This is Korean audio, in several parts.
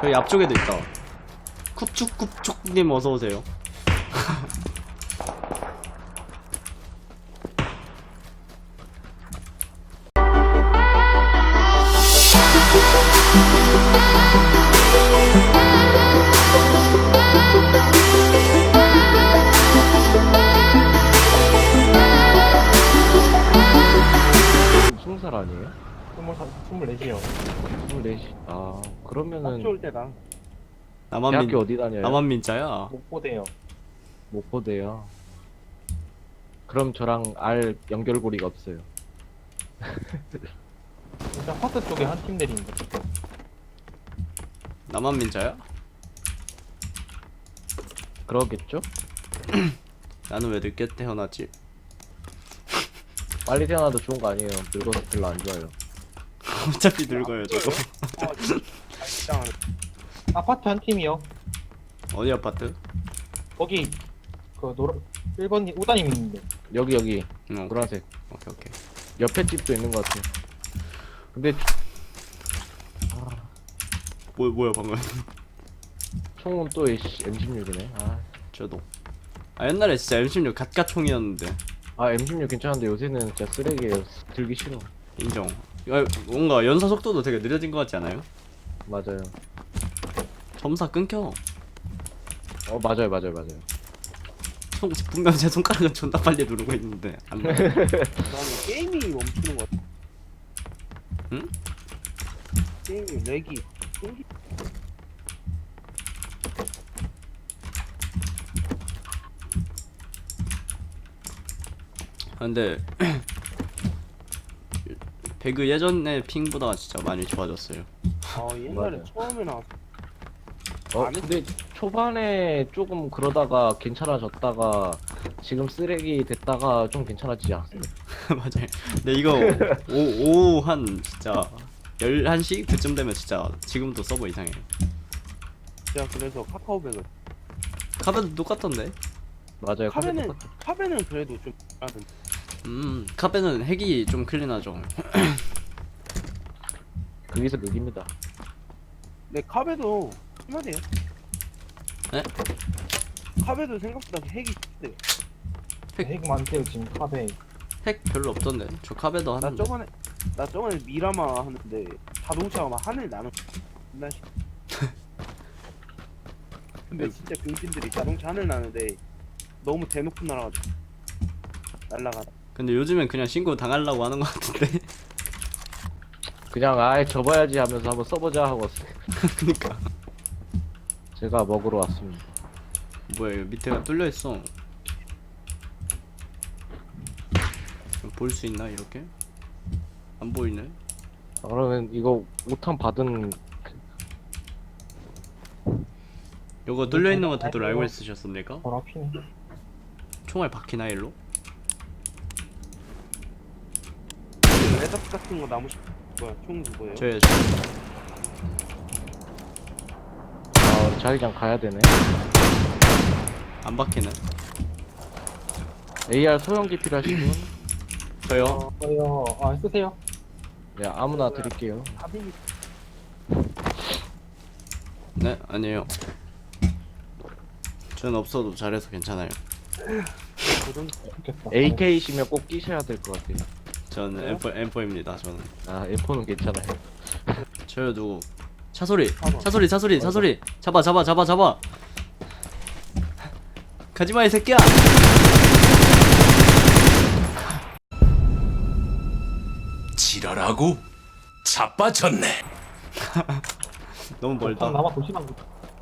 저희 앞쪽에도 있다. 쿱축쿱축님 어서 오세요. 스무 살 아니에요? 스물사, 스물넷이요. 스물넷이. 아 그러면은 학교 올 때랑 남한민 대학교 어디 다녀요? 남한민자야. 목포대요. 목포대요. 그럼 저랑 알 연결고리가 없어요. 일단 화스 쪽에 한 팀 내리는데. 남한민자야? 그러겠죠? 나는 왜 늦게 태어났지? 빨리 태어나도 좋은 거 아니에요. 늙어서 별로 안 좋아요. 어차피 늙어요 저거. 아, 아파트 한 팀이요. 어디 아파트? 거기 그 노라 1번 5단님 있는데. 여기 여기 응, 노란색 오케이 오케이. 옆에 집도 있는 것 같아요. 근데 뭐 뭐야 방금? 총은 또 M16이네. 아, 저도. 아 옛날에 진짜 M16 갓갓총이었는데 아 M16 괜찮은데 요새는 진짜 쓰레기예요. 들기 싫어. 인정. 이거 뭔가 연사 속도도 되게 느려진 것 같지 않아요? 맞아요. 점사 끊겨. 어 맞아요 맞아요 맞아요. 손, 분명 제 손가락은 존나 빨리 누르고 있는데 안 돼. 나는 게임이 멈추는 것 같아. 응? 게임이 렉이. 아, 근데 배그 예전의 핑보다 진짜 많이 좋아졌어요. 아 옛날에 맞아요. 처음에 나왔을 어안 했- 근데 초반에 조금 그러다가 괜찮아졌다가 지금 쓰레기 됐다가 좀 괜찮아지지 않았어요? 맞아요. 근데 이거 오후 한 진짜 11시 그쯤 되면 진짜 지금도 서버 이상해요. 제가 그래서 카카오백을 카베도 똑같던데. 맞아요. 카베는. 카베는 그래도 좀 나은 음, 카베는 핵이 좀 클린하죠. 거기서 극입니다. 네 카베도 심하대요. 네? 카베도 생각보다 핵이 세요. 핵- 핵 많대요 지금 카베. 핵 별로 없던데. 저 카베도 나 하는데. 저번에 나 저번에 미라마 하는데 자동차가 막 하늘 나는 나 씨. 근데 진짜 병신들이 자동차 하늘 나는데 너무 대놓고 날아가지고 날라가다 근데 요즘엔 그냥 신고 당하려고 하는 것 같은데. 그냥 아예 접어야지 하면서 한번 써보자 하고 왔어요. 그니까. 제가 먹으러 왔습니다. 뭐야, 이거 밑에가 뚫려 있어. 볼 수 있나 이렇게? 안 보이네. 아, 그러면 이거 5탄 받은 요거 뚫려 있는 거 다들 알고 있으셨습니까? 바로 앞이네 총알 바퀴나 일로? 레드 같은 거 나무 씨 뭐야 총 그거예요? 저요, 저. 아, 자기장 가야 되네. 안 바퀴네. AR 소형기 필요하신 분? 저요. 어, 저요 아 쓰세요 네, 아무나 드릴게요. 카빈이 네, 아니에요. 저는 없어도 잘해서 괜찮아요. 좋겠다 AK이시면 꼭 끼셔야 될 것 같아요. 저는 M4, M4입니다. 저는. 아, M4는 괜찮아요. 저요 누구? 차소리. 차소리, 차소리, 차소리. 잡아, 잡아, 잡아, 잡아. 가지마 이 새끼야. 지랄하고 자빠졌네. 너무 멀다. 남아 도시만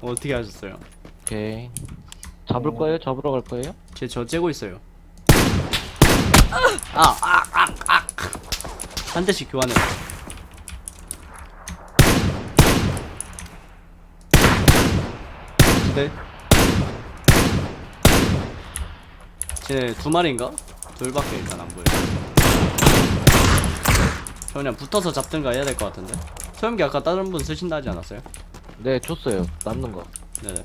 어떻게 하셨어요? 오케이. 잡을 거예요? 잡으러 갈 거예요? 쟤저 째고 있어요. 아, 아, 아, 아. 한 대씩 교환해. 네. 쟤두 마리인가? 둘밖에 일단 안 보여. 저 그냥 붙어서 잡든가 해야 될 것 같은데. 소염기 아까 다른 분 쓰신다 하지 않았어요? 네, 줬어요. 남는 거. 네네.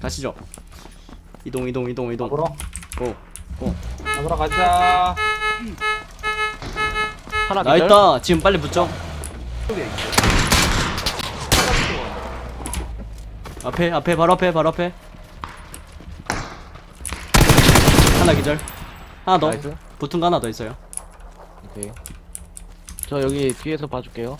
가시죠. 이동, 이동, 이동, 이동. 잡으러 고, 고. 잡으러 가자 하나 나 기절? 있다. 지금 빨리 붙죠. 앞에 앞에 바로 앞에 바로 앞에 하나 기절 하나 더 나이스. 붙은 거 하나 더 있어요 오케이. 저 여기 뒤에서 봐줄게요.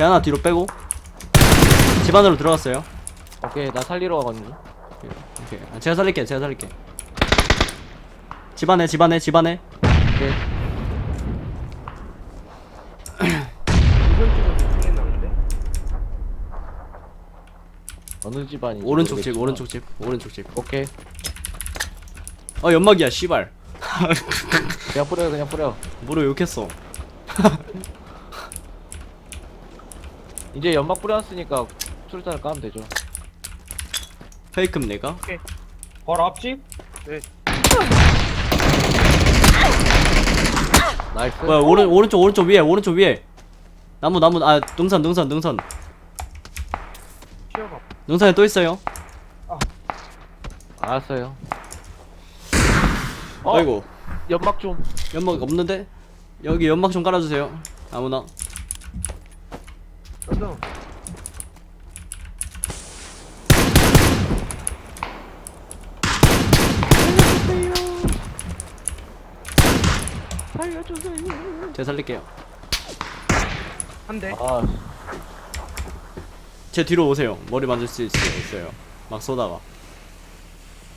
네. 제 하나 뒤로 빼고 집 안으로 들어갔어요 오케이, 나 살리러 가거든요. 오케이 아, 제가 살릴게 제가 살릴게 집 안에 집 안에 집 안에 오케이. 이번 나는데 어느 집안이? 오른쪽 집 오른쪽 집 오른쪽 집어 오케이. 연막이야 씨발 그냥 뿌려, 그냥 뿌려. 뭐로 욕했어 이제 연막 뿌려놨으니까 술잔을 까면 되죠. 페이크임 내가? 바로 앞집? 나이스. 뭐야 오른 오른쪽 오른쪽 위에 오른쪽 위에. 나무 나무 아 능선 능선 능선. 튀어가 능선에 또 있어요. 알았어요. 어, 아이고. 연막 좀. 연막 없는데? 여기 연막 좀 깔아주세요. 아무나 런던 제가 살릴게요. 한 대 아, 제 뒤로 오세요. 머리 만질 수 있, 있어요. 막 쏘다가.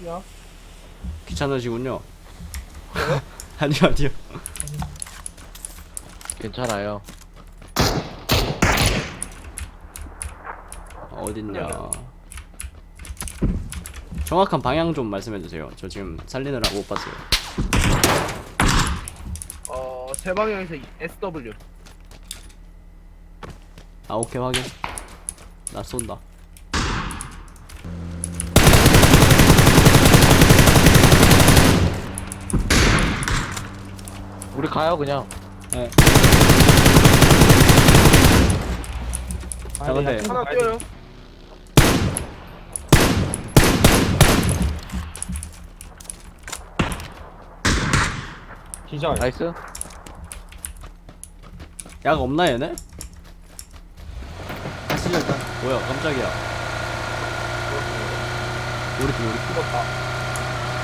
야. 귀찮으시군요. 아니요 아니요. 괜찮아요. 어딨냐. 정확한 방향 좀 말씀해주세요. 저 지금 살리느라 못 봤어요. 어 제 방향에서 SW 아 오케이 확인. 나 쏜다. 우리 가요, 그냥. 네. 아, 자, 근데- 야, 하나. 뛰어요 기절. 나이스. 약 없나 얘네? 가시죠 일단 뭐야 깜짝이야 우리 팀 우리 죽었다.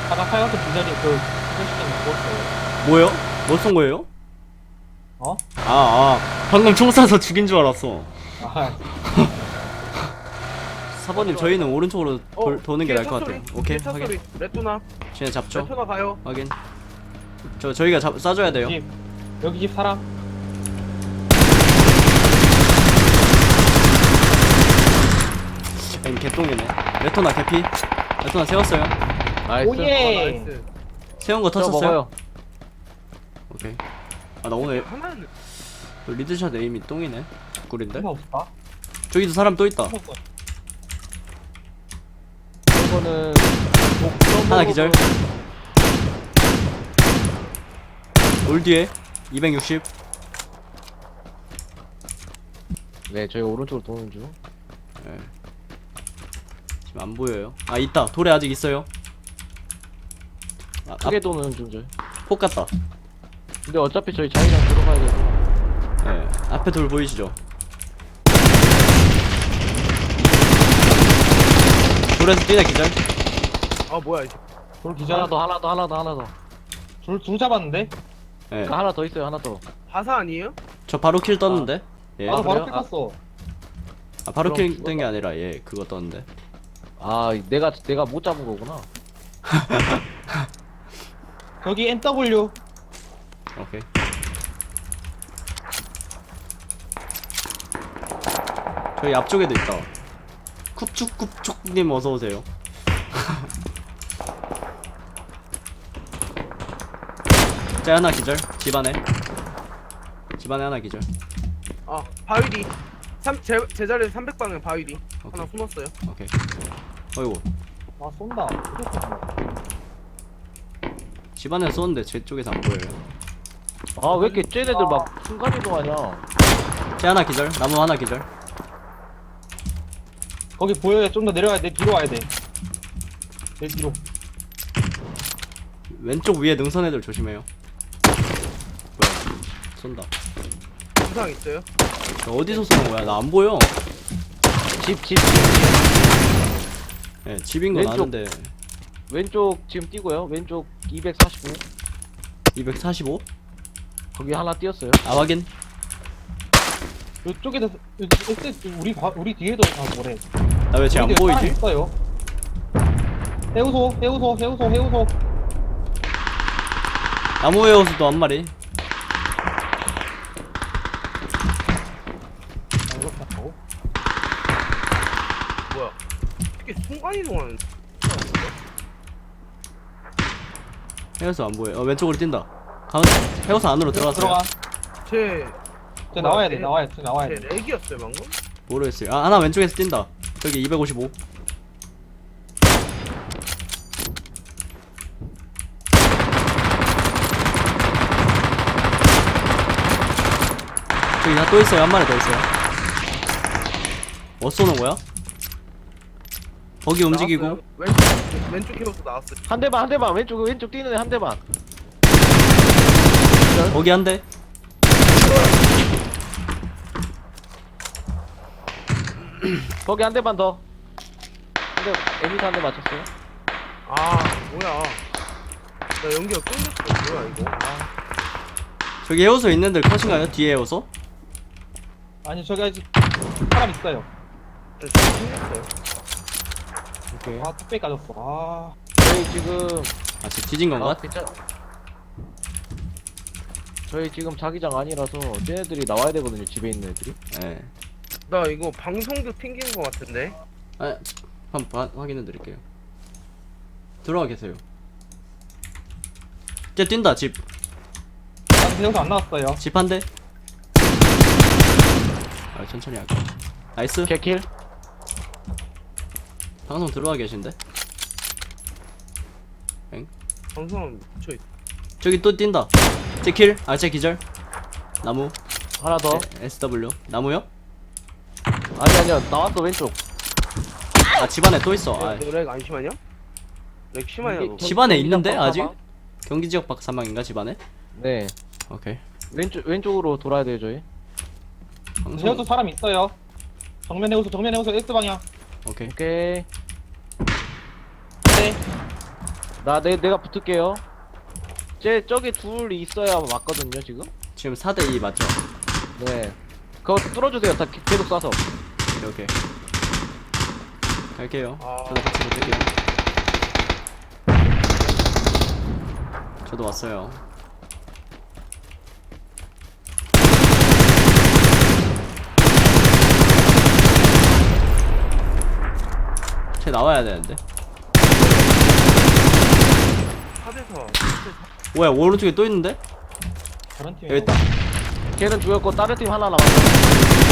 아까 하얀색 기절이 그 표시된 죽었어요. 팀 뭐요? 뭐 쏜 거예요? 어? 아, 아 방금 총 쏴서 죽인 줄 알았어 아, 사번님 저희는 오른쪽으로 돌, 어, 도는 게 나을 것차 같아요 오케이 확인. 레토나 쟤네 잡죠 레토나 가요 확인 저 저희가 잡, 쏴줘야 돼요 집. 여기 집 사람? 엠 개똥이네 레토나 개피 레토나 세웠어요 나이스. 아, 오예. 나이스 세운 거 저 터쳤어요? 먹어요. 오케이 아 나 오늘 하나는 리드샷 에임이 똥이네 꿀인데 없을까? 저기도 사람 또 있다. 이거는 하나 기절 올 뒤에 260 네, 저희 오른쪽으로 도는 중. 예. 지금 안 보여요 아 있다 돌에 아직 있어요 아, 크게 도는 중 저희. 폭 같다 근데 어차피 저희 자기장 들어가야 돼서. 예 앞에 돌 보이시죠 돌에서 뛰다 기절 아 뭐야 이제 돌 하나 기절. 더, 하나 더, 하나 더, 하나 더. 둘, 둘 잡았는데? 예. 아, 하나 더 있어요, 하나 더. 바사 아니에요? 저 바로 킬 떴는데 예. 나도 바로 그래요? 픽었어. 아, 바로 킬 뜬 게 아니라 예 그거 떴는데 아, 내가 내가 못 잡은 거구나. 여기 NW. 오케이 저희 앞쪽에도 있다 쿱축쿱축님 어서 오세요 자 하나 기절. 집안에. 집안에 하나 기절. 아 바위디 삼, 제, 제 자리에 300방향 바위디 하나 오케이. 숨었어요. 오케이. 어이구. 아, 쏜다. 집안에 쏘는데 제 쪽에서 안 보여요. 아, 왜 이렇게 쟤네들 막 순간 이동하냐? 제 하나 기절. 나무 하나 기절. 거기 보여요. 좀더 내려가야 돼. 뒤로 와야 돼. 제일 뒤로. 왼쪽 위에 능선 애들 조심해요 쏜다 부상 있어요? 저 어디서 쏘는 거야 나 안 보여 집, 집, 집. 예 집인 건 왼쪽. 아는데 왼쪽 지금 뛰고요. 왼쪽 245. 245? 거기 하나 뛰었어요. 아 확인 이쪽에서 엑스 우리 바- 우리 뒤에도 아 뭐래. 나 왜 쟤 안 보이지? 있어요. 해우소, 해우소, 해우소, 해우소. 나무 외워서도 한 마리 아, 이렇게 하고. 뭐야? 순간 이동하는. 헤어서 안 보여 어 왼쪽으로 뛴다 가운데 헤어서 안으로 들어갔어요 들어가. 제, 저 나와야 돼, 제- 나와야 돼, 나와야 제 돼. 렉이었어요 방금? 모르겠어요 아 하나 왼쪽에서 뛴다 저기 255 저기 하나 또 있어요 한 마리 더 있어요 뭐 쏘는 거야? 거기 움직이고. 왼쪽 왼쪽 헤어서 나왔어요. 한 대만, 한 대만. 왼쪽, 왼쪽 뛰는 애 한 대만. 거기 한대 거기 한 대만 더. 한 대, 에미사 한 대 맞췄어요. 아 뭐야? 나 연기가 끊겼어. 뭐야 이거? 아, 저기 해오소 있는데 컷인가요? 뒤에 해오소? 아니 저기 아직 사람 있어요. 진짜 끊겼어요. 오케이 아 뚝배기 까졌어. 아. 저희 지금 아 지금 뒤진 건가? 아, 괜찮. 저희 지금 자기장 아니라서 쟤네들이 나와야 되거든요. 집에 있는 애들이. 예. 나 이거 방송도 튕긴 거 같은데? 아, 한번 확인해 드릴게요. 들어와 계세요. 쟤 뛴다 집. 아직 해우소 안 나왔어요. 집 한 대. 아 천천히 할게. 나이스. 개킬. 방송 들어와 계신데? 방송 저 저기 또 뛴다. 제 킬. 아제 기절. 나무. 하나 더. 네, SW. 나무요? 아니 아니야. 나왔어 왼쪽. 아 집 안에 또 있어. 아, 렉 안 심하냐? 렉 심하냐 너? 이게 집 안에 경기장 있는데, 빡 아직? 경기 지역 밖 사망인가 집 안에? 네. 오케이. 왼쪽 왼쪽으로 돌아야 돼요 저희. 방송. 해우소 사람 있어요. 정면 해우소, 정면 해우소 X 방향. 오케이. 오케이. 네. 나 내 내가 붙을게요. 쟤 저기 둘 있어야 맞거든요 지금. 지금 4대 2 맞죠? 네. 그거 뚫어주세요. 다 기- 계속 쏴서. 오케이 오케이. 갈게요. 아. 저도 같이 붙을게요. 저도 왔어요. 쟤 나와야 되는데. 4대4 뭐야 오른쪽에 또 있는데? 다른 팀에. 여기 있다. 걔는 죽였고 다른 팀 하나 남았어.